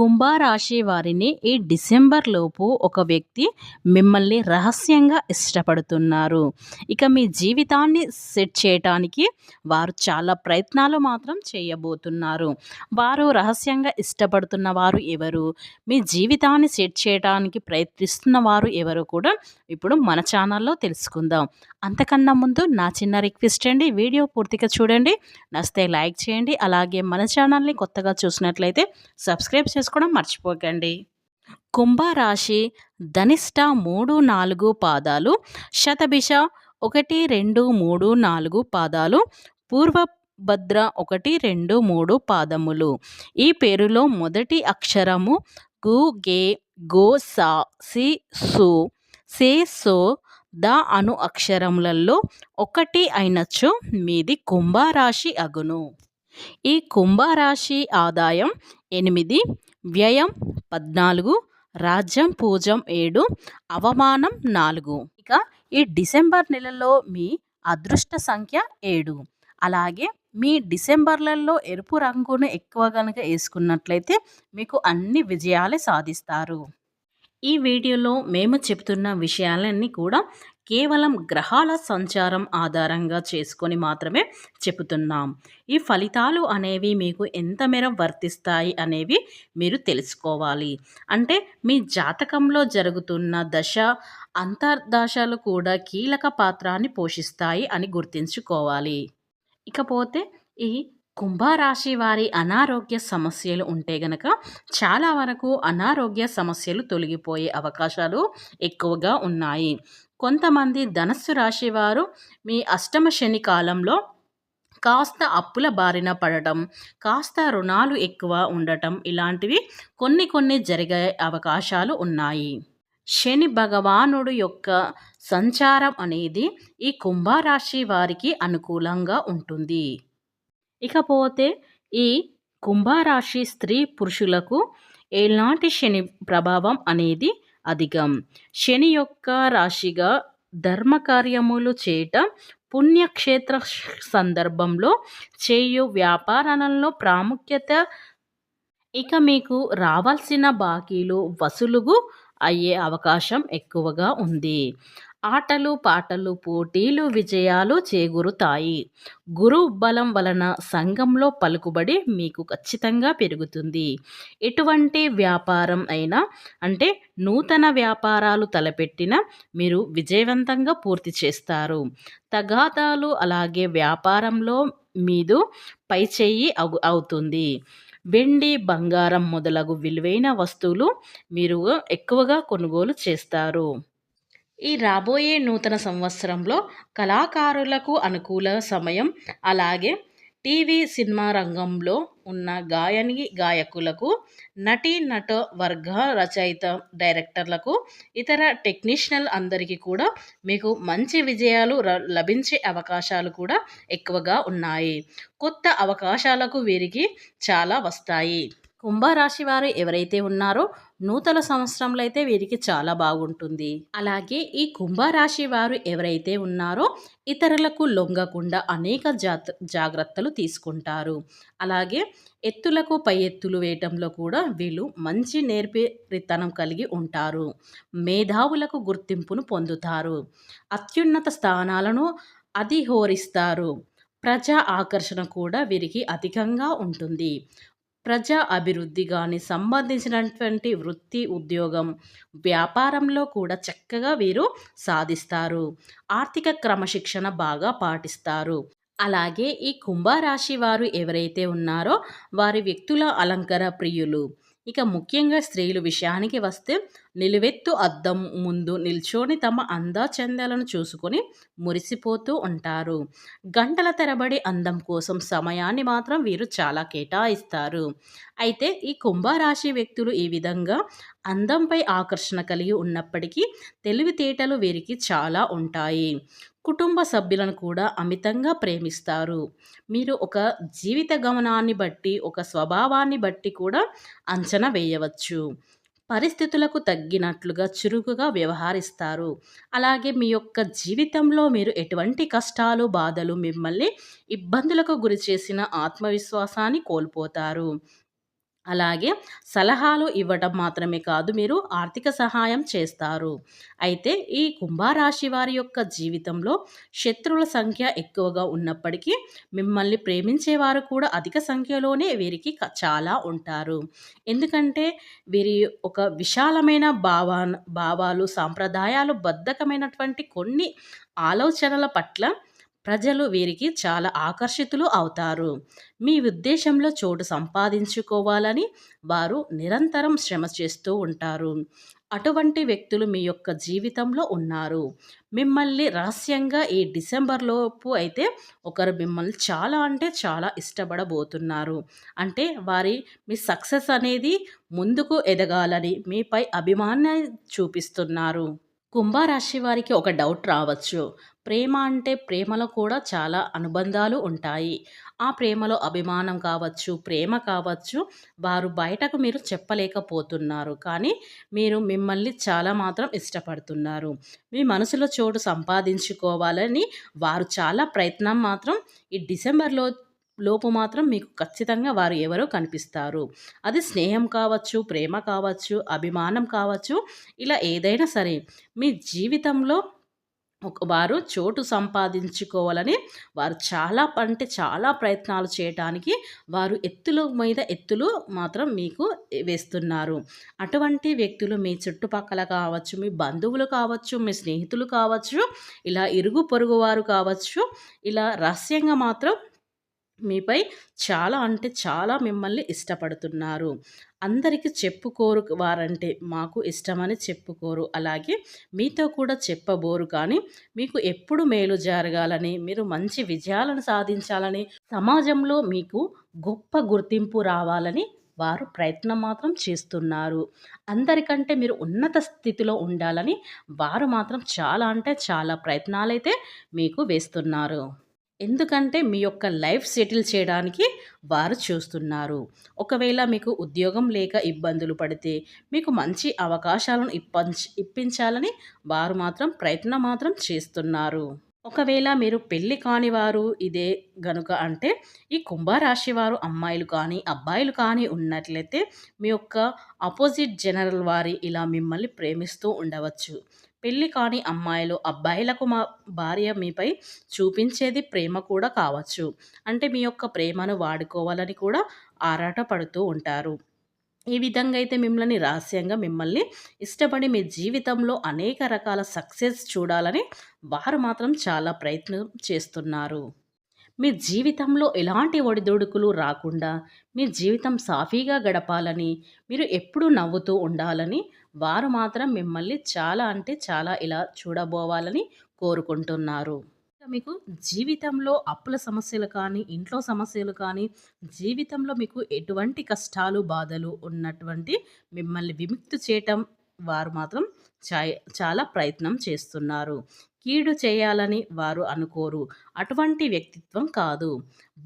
కుంభరాశి వారిని ఈ డిసెంబర్ లోపు ఒక వ్యక్తి మిమ్మల్ని రహస్యంగా ఇష్టపడుతున్నారు. ఇక మీ జీవితాన్ని సెట్ చేయటానికి వారు చాలా ప్రయత్నాలు మాత్రం చేయబోతున్నారు. వారు రహస్యంగా ఇష్టపడుతున్న వారు ఎవరు? మీ జీవితాన్ని సెట్ చేయడానికి ప్రయత్నిస్తున్న వారు ఎవరు కూడా ఇప్పుడు మన ఛానల్లో తెలుసుకుందాం. అంతకన్నా ముందు నా చిన్న రిక్వెస్ట్ అండి వీడియో పూర్తిగా చూడండి. నస్తే లైక్ చేయండి అలాగే మన ఛానల్ని కొత్తగా చూసినట్లయితే సబ్స్క్రైబ్ చేసుకోవడం మర్చిపోకండి. కుంభరాశి ధనిష్ట మూడు నాలుగు పాదాలు శతభిష ఒకటి రెండు మూడు నాలుగు పాదాలు పూర్వభద్ర ఒకటి రెండు మూడు పాదములు. ఈ పేరులో మొదటి అక్షరము గు గే గో సా సి సు సే సో ద అను అక్షరములలో ఒకటి అయినచో మీది కుంభరాశి అగును. ఈ కుంభరాశి ఆదాయం ఎనిమిది వ్యయం పద్నాలుగు రాజ్యం పూజం ఏడు అవమానం నాలుగు. ఇక ఈ డిసెంబర్ నెలలో మీ అదృష్ట సంఖ్య ఏడు. అలాగే మీ డిసెంబర్లలో ఎరుపు రంగును ఎక్కువ కనుక వేసుకున్నట్లయితే మీకు అన్ని విజయాలే సాధిస్తారు. ఈ వీడియోలో మేము చెప్తున్న విషయాలన్నీ కూడా కేవలం గ్రహాల సంచారం ఆధారంగా చేసుకొని మాత్రమే చెబుతున్నాం. ఈ ఫలితాలు అనేవి మీకు ఎంత మేర వర్తిస్తాయి అనేవి మీరు తెలుసుకోవాలి. అంటే మీ జాతకంలో జరుగుతున్న దశ అంతర్దశలు కూడా కీలక పాత్రాన్ని పోషిస్తాయి అని గుర్తించుకోవాలి. ఇకపోతే ఈ కుంభరాశి వారి అనారోగ్య సమస్యలు ఉంటే గనక చాలా వరకు అనారోగ్య సమస్యలు తొలగిపోయే అవకాశాలు ఎక్కువగా ఉన్నాయి. కొంతమంది ధనస్సు రాశి వారు మీ అష్టమ శని కాలంలో కాస్త అప్పుల బారిన పడటం కాస్త రుణాలు ఎక్కువ ఉండటం ఇలాంటివి కొన్ని కొన్ని జరిగే అవకాశాలు ఉన్నాయి. శని భగవానుడు యొక్క సంచారం అనేది ఈ కుంభరాశి వారికి అనుకూలంగా ఉంటుంది. ఇకపోతే ఈ కుంభరాశి స్త్రీ పురుషులకు ఎలాంటి శని ప్రభావం అనేది అధికం. శని యొక్క రాశిగా ధర్మకార్యములు చేయటం పుణ్యక్షేత్ర సందర్భంలో చేయు వ్యాపారాలలో ప్రాముఖ్యత ఇక మీకు రావాల్సిన బాకీలు వసూలుగు అయ్యే అవకాశం ఎక్కువగా ఉంది. ఆటలు పాటలు పోటీలు విజయాలు చేకూరుతాయి. గురు బలం వలన సంఘంలో పలుకుబడి మీకు ఖచ్చితంగా పెరుగుతుంది. ఎటువంటి వ్యాపారం అయినా అంటే నూతన వ్యాపారాలు తలపెట్టిన మీరు విజయవంతంగా పూర్తి చేస్తారు. తగాదాలు అలాగే వ్యాపారంలో మీదు పై చెయ్యి అవుతుంది. వెండి బంగారం మొదలగు విలువైన వస్తువులు మీరు ఎక్కువగా కొనుగోలు చేస్తారు. ఈ రాబోయే నూతన సంవత్సరంలో కళాకారులకు అనుకూల సమయం అలాగే టీవీ సినిమా రంగంలో ఉన్న గాయని గాయకులకు నటీ నట వర్గ రచయిత డైరెక్టర్లకు ఇతర టెక్నీషియన్ అందరికీ కూడా మీకు మంచి విజయాలు లభించే అవకాశాలు కూడా ఎక్కువగా ఉన్నాయి. కొత్త అవకాశాలకు వీరికి చాలా వస్తాయి. కుంభరాశి వారు ఎవరైతే ఉన్నారో నూతన సంవత్సరంలో అయితే వీరికి చాలా బాగుంటుంది. అలాగే ఈ కుంభరాశి వారు ఎవరైతే ఉన్నారో ఇతరులకు లొంగకుండా అనేక జాత జాగ్రత్తలు తీసుకుంటారు. అలాగే ఎత్తులకు పై ఎత్తులు వేయటంలో కూడా వీళ్ళు మంచి నేర్పితనం కలిగి ఉంటారు. మేధావులకు గుర్తింపును పొందుతారు. అత్యున్నత స్థానాలను అధిహోరిస్తారు. ప్రజా ఆకర్షణ కూడా వీరికి అధికంగా ఉంటుంది. ప్రజా అభివృద్ధి కానీ సంబంధించినటువంటి వృత్తి ఉద్యోగం వ్యాపారంలో కూడా చక్కగా వీరు సాధిస్తారు. ఆర్థిక క్రమశిక్షణ బాగా పాటిస్తారు. అలాగే ఈ కుంభరాశి వారు ఎవరైతే ఉన్నారో వారి వ్యక్తుల అలంకార ప్రియులు. ఇక ముఖ్యంగా స్త్రీలు విషయానికి వస్తే నిలువెత్తు అద్దం ముందు నిల్చొని తమ అందాచందాలను చూసుకొని మురిసిపోతూ ఉంటారు. గంటల తరబడి అందం కోసం సమయాన్ని మాత్రం వీరు చాలా కేటాయిస్తారు. అయితే ఈ కుంభరాశి వ్యక్తులు ఈ విధంగా అందంపై ఆకర్షణ కలిగి ఉన్నప్పటికీ తెలివితేటలు వీరికి చాలా ఉంటాయి. కుటుంబ సభ్యులను కూడా అమితంగా ప్రేమిస్తారు. మీరు ఒక జీవిత గమనాన్ని బట్టి ఒక స్వభావాన్ని బట్టి కూడా అంచనా వేయవచ్చు. పరిస్థితులకు తగ్గినట్లుగా చురుకుగా వ్యవహరిస్తారు. అలాగే మీ యొక్క జీవితంలో మీరు ఎటువంటి కష్టాలు బాధలు మిమ్మల్ని ఇబ్బందులకు గురి చేసిన ఆత్మవిశ్వాసాన్ని కోల్పోతారు. అలాగే సలహాలు ఇవ్వటం మాత్రమే కాదు మీరు ఆర్థిక సహాయం చేస్తారు. అయితే ఈ కుంభరాశి వారి యొక్క జీవితంలో శత్రువుల సంఖ్య ఎక్కువగా ఉన్నప్పటికీ మిమ్మల్ని ప్రేమించేవారు కూడా అధిక సంఖ్యలోనే వీరికి చాలా ఉంటారు. ఎందుకంటే వీరి ఒక విశాలమైన భావ భావాలు సాంప్రదాయాలు బద్ధకమైనటువంటి కొన్ని ఆలోచనల పట్ల ప్రజలు వీరికి చాలా ఆకర్షితులు అవుతారు. మీ ఉద్దేశంలో చోటు సంపాదించుకోవాలని వారు నిరంతరం శ్రమ చేస్తూ ఉంటారు. అటువంటి వ్యక్తులు మీ యొక్క జీవితంలో ఉన్నారు. మిమ్మల్ని రహస్యంగా ఈ డిసెంబర్లోపు అయితే ఒకరు మిమ్మల్ని చాలా అంటే చాలా ఇష్టపడబోతున్నారు. అంటే వారి మీ సక్సెస్ అనేది ముందుకు ఎదగాలని మీపై అభిమాన చూపిస్తున్నారు. కుంభరాశి వారికి ఒక డౌట్ రావచ్చు. ప్రేమ అంటే ప్రేమలో కూడా చాలా అనుబంధాలు ఉంటాయి. ఆ ప్రేమలో అభిమానం కావచ్చు ప్రేమ కావచ్చు వారు బయటకు మీరు చెప్పలేకపోతున్నారు. కానీ మీరు మిమ్మల్ని చాలా మాత్రం ఇష్టపడుతున్నారు. మీ మనసులో చోటు సంపాదించుకోవాలని వారు చాలా ప్రయత్నం మాత్రం ఈ డిసెంబర్లో లోపు మాత్రం మీకు ఖచ్చితంగా వారు ఎవరో కనిపిస్తారు. అది స్నేహం కావచ్చు ప్రేమ కావచ్చు అభిమానం కావచ్చు ఇలా ఏదైనా సరే మీ జీవితంలో వారు చోటు సంపాదించుకోవాలని వారు చాలా అంటే చాలా ప్రయత్నాలు చేయటానికి వారు ఎత్తుల మీద ఎత్తులు మాత్రం మీకు వేస్తున్నారు. అటువంటి వ్యక్తులు మీ చుట్టుపక్కల కావచ్చు మీ బంధువులు కావచ్చు మీ స్నేహితులు కావచ్చు ఇలా ఇరుగు పొరుగు వారు కావచ్చు ఇలా రహస్యంగా మాత్రం మీపై చాలా అంటే చాలా మిమ్మల్ని ఇష్టపడుతున్నారు. అందరికీ చెప్పుకోరు వారంటే మాకు ఇష్టమని చెప్పుకోరు. అలాగే మీతో కూడా చెప్పబోరు. కానీ మీకు ఎప్పుడు మేలు జరగాలని మీరు మంచి విజయాలను సాధించాలని సమాజంలో మీకు గొప్ప గుర్తింపు రావాలని వారు ప్రయత్నం మాత్రం చేస్తున్నారు. అందరికంటే మీరు ఉన్నత స్థితిలో ఉండాలని వారు మాత్రం చాలా అంటే చాలా ప్రయత్నాలైతే మీకు వేస్తున్నారు. ఎందుకంటే మీ యొక్క లైఫ్ సెటిల్ చేయడానికి వారు చూస్తున్నారు. ఒకవేళ మీకు ఉద్యోగం లేక ఇబ్బందులు పడితే మీకు మంచి అవకాశాలను ఇప్పించ ఇప్పించాలని వారు మాత్రం ప్రయత్నం మాత్రం చేస్తున్నారు. ఒకవేళ మీరు పెళ్ళి కానివారు ఇదే గనుక అంటే ఈ కుంభరాశి వారు అమ్మాయిలు కానీ అబ్బాయిలు కానీ ఉన్నట్లయితే మీ యొక్క ఆపోజిట్ జనరల్ వారి ఇలా మిమ్మల్ని ప్రేమిస్తూ ఉండవచ్చు. పెళ్ళి కాని అమ్మాయిలు అబ్బాయిలకు మా భార్య మీపై చూపించేది ప్రేమ కూడా కావచ్చు. అంటే మీ యొక్క ప్రేమను వాడుకోవాలని కూడా ఆరాటపడుతూ ఉంటారు. ఈ విధంగా అయితే మిమ్మల్ని రహస్యంగా మిమ్మల్ని ఇష్టపడి మీ జీవితంలో అనేక రకాల సక్సెస్ చూడాలని వారు మాత్రం చాలా ప్రయత్నం చేస్తున్నారు. మీ జీవితంలో ఎలాంటి ఒడిదుడుకులు రాకుండా మీ జీవితం సాఫీగా గడపాలని మీరు ఎప్పుడూ నవ్వుతూ ఉండాలని వారు మాత్రం మిమ్మల్ని చాలా అంటే చాలా ఇలా చూడబోవాలని కోరుకుంటున్నారు. మీకు జీవితంలో అప్పుల సమస్యలు కానీ ఇంట్లో సమస్యలు కానీ జీవితంలో మీకు ఎటువంటి కష్టాలు బాధలు ఉన్నటువంటి మిమ్మల్ని విముక్తి చేయటం వారు మాత్రం చాలా ప్రయత్నం చేస్తున్నారు. కీడు చేయాలని వారు అనుకోరు. అటువంటి వ్యక్తిత్వం కాదు.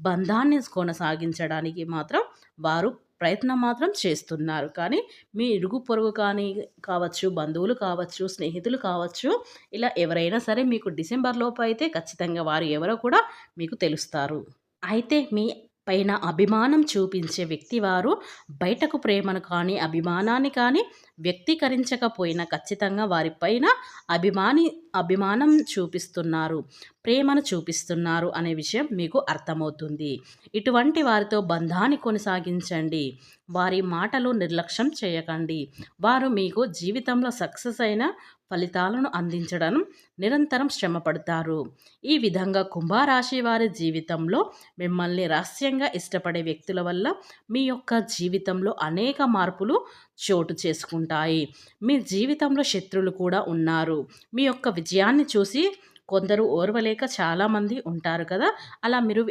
బంధాన్ని కొనసాగించడానికి మాత్రం వారు ప్రయత్నం మాత్రం చేస్తున్నారు. కానీ మీ ఇరుగు పొరుగు కానీ కావచ్చు బంధువులు కావచ్చు స్నేహితులు కావచ్చు ఇలా ఎవరైనా సరే మీకు డిసెంబర్లోపు అయితే ఖచ్చితంగా వారు ఎవరో కూడా మీకు తెలుస్తారు. అయితే మీ పైన అభిమానం చూపించే వ్యక్తి వారు బయటకు ప్రేమను కానీ అభిమానాన్ని కానీ వ్యక్తీకరించకపోయినా ఖచ్చితంగా వారిపైన అభిమాని అభిమానం చూపిస్తున్నారు ప్రేమను చూపిస్తున్నారు అనే విషయం మీకు అర్థమవుతుంది. ఇటువంటి వారితో బంధాన్ని కొనసాగించండి. వారి మాటలు నిర్లక్ష్యం చేయకండి. వారు మీకు జీవితంలో సక్సెస్ అయిన ఫలితాలను అందించడం నిరంతరం శ్రమపడతారు. ఈ విధంగా కుంభరాశి వారి జీవితంలో మిమ్మల్ని రహస్యంగా ఇష్టపడే వ్యక్తుల వల్ల మీ యొక్క జీవితంలో అనేక మార్పులు చోటు చేసుకుంటాయి. మీ జీవితంలో శత్రువులు కూడా ఉన్నారు. మీ యొక్క విజయాన్ని చూసి కొందరు ఓర్వలేక చాలామంది ఉంటారు కదా. అలా మీరు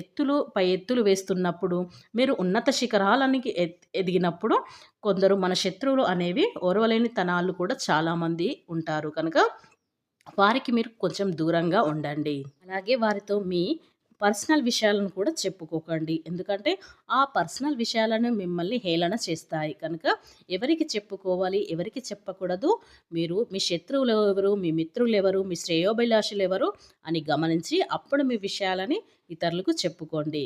ఎత్తులు పై ఎత్తులు వేస్తున్నప్పుడు మీరు ఉన్నత శిఖరాలనికి ఎదిగినప్పుడు కొందరు మన శత్రువులు అనేవి ఓర్వలేని తనాలు కూడా చాలామంది ఉంటారు కనుక వారికి మీరు కొంచెం దూరంగా ఉండండి. అలాగే వారితో మీ పర్సనల్ విషయాలను కూడా చెప్పుకోకండి. ఎందుకంటే ఆ పర్సనల్ విషయాలను మిమ్మల్ని హేళన చేస్తాయి. కనుక ఎవరికి చెప్పుకోవాలి ఎవరికి చెప్పకూడదు? మీరు మీ శత్రువులు ఎవరు మీ మిత్రులు ఎవరు మీ శ్రేయోభిలాషులు ఎవరు అని గమనించి అప్పుడు మీ విషయాలని ఇతరులకు చెప్పుకోండి.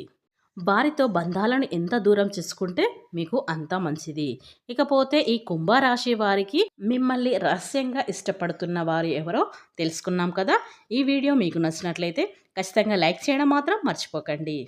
వారితో బంధాలను ఎంత దూరం చేసుకుంటే మీకు అంత మంచిది. ఇకపోతే ఈ కుంభరాశి వారికి మిమ్మల్ని రహస్యంగా ఇష్టపడుతున్న వారు ఎవరో తెలుసుకున్నాం కదా? ఈ వీడియో మీకు నచ్చినట్లయితే ఖచ్చితంగా లైక్ చేయడం మాత్రం మర్చిపోకండి.